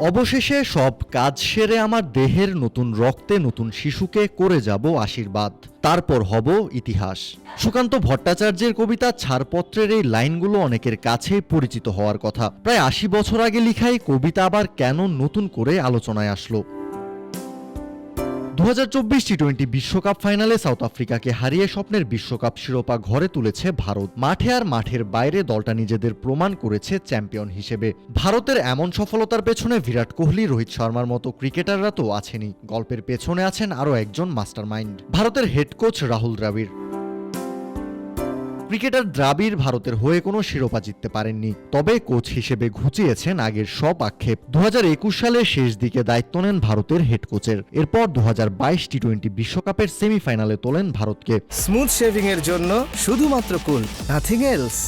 অবশেষে সব কাজ সেরে আমার দেহের নতুন রক্তে নতুন শিশুকে করে যাব আশীর্বাদ। তারপর হব ইতিহাস। সুকান্ত ভট্টাচার্যের কবিতা ছাড়পত্রের এই লাইনগুলো অনেকের কাছেই পরিচিত হওয়ার কথা। প্রায় আশি বছর আগে লিখাই কবিতা আবার কেন নতুন করে আলোচনায় আসলো? দু হাজার চব্বিশ টি টোয়েন্টি বিশ্বকাপ ফাইনালে সাউথ আফ্রিকাকে হারিয়ে স্বপ্নের বিশ্বকাপ শিরোপা ঘরে তুলেছে ভারত। মাঠে আর মাঠের বাইরে দলটা নিজেদের প্রমাণ করেছে চ্যাম্পিয়ন হিসেবে। ভারতের এমন সফলতার পেছনে বিরাট কোহলি, রোহিত শর্মার মতো ক্রিকেটাররা তো আছেনই। গল্পের পেছনে আছেন আরও একজন মাস্টারমাইন্ড। ভারতের head coach Rahul Dravid. Cricketer Dravid ভারতের হয়ে কোনো শিরোপা জিততে পারেননি। তবে কোচ হিসেবে ঘুচিয়েছেন আগের সব আক্ষেপ। দু হাজার একুশ সালের শেষ দিকে দায়িত্ব নেন ভারতের হেড কোচের। এরপর দু হাজার বাইশ টি টোয়েন্টি বিশ্বকাপের সেমিফাইনালে তোলেন ভারতকে। স্মুথ শেভিং এর জন্য শুধুমাত্র কুল নাথিং এলস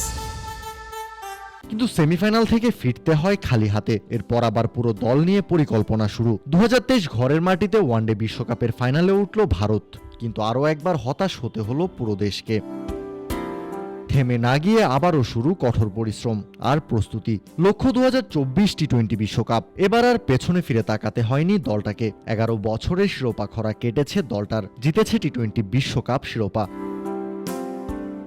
কিন্তু সেমিফাইনাল থেকে ফিরতে হয় খালি হাতে। এরপর আবার পুরো দল নিয়ে পরিকল্পনা শুরু। দু হাজার তেইশ ঘরের মাটিতে ওয়ানডে বিশ্বকাপের ফাইনালে উঠল ভারত। কিন্তু আরও একবার হতাশ হতে হলো পুরো দেশকে। থেমে না গিয়ে আবারও শুরু কঠোর পরিশ্রম আর প্রস্তুতি। লক্ষ্য দু টি টোয়েন্টি বিশ্বকাপ। এবার আর পেছনে ফিরে তাকাতে হয়নি দলটাকে। এগারো বছরের শিরোপা খরা কেটেছে দলটার। জিতেছে টি টোয়েন্টি বিশ্বকাপ শিরোপা।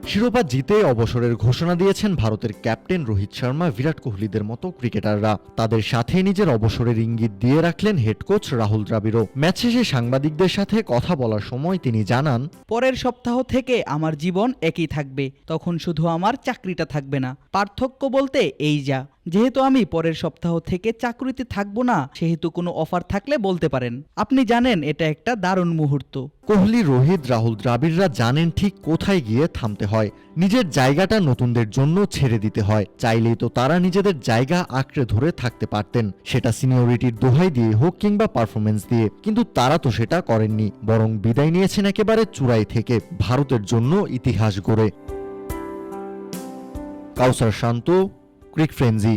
শিরোপা জিতে অবসরের ঘোষণা দিয়েছেন ভারতের ক্যাপ্টেন রোহিত শর্মা, বিরাট কোহলিদের মতো ক্রিকেটাররা। তাদের সাথে নিজের অবসরের ইঙ্গিত দিয়ে রাখলেন হেড কোচ রাহুল দ্রাবিড়ও। ম্যাচ শেষে সাংবাদিকদের সাথে কথা বলার সময় তিনি জানান, পরের সপ্তাহ থেকে আমার জীবন একই থাকবে, তখন শুধু আমার চাকরিটা থাকবে না। পার্থক্য বলতে এই যা। যেহেতু আমি পরের সপ্তাহ থেকে চাকরিতে থাকব না, সেহেতু কোনো অফার থাকলে বলতে পারেন। আপনি জানেন এটা একটা দারুণ মুহূর্ত। কোহলি, রোহিত, রাহুল, দ্রাবিড়রা জানেন ঠিক কোথায় গিয়ে থামতে হয়। নিজের জায়গাটা নতুনদের জন্য ছেড়ে দিতে হয়। চাইলেই তো তারা নিজেদের জায়গা আঁকড়ে ধরে থাকতে পারতেন। সেটা সিনিয়রিটির দোহাই দিয়ে হোক কিংবা পারফরমেন্স দিয়ে, কিন্তু তারা তো সেটা করেননি। বরং বিদায় নিয়েছেন একেবারে চূড়াই থেকে, ভারতের জন্য ইতিহাস গড়ে। কাউসার শান্ত ক্রিক ফ্রেঞ্জি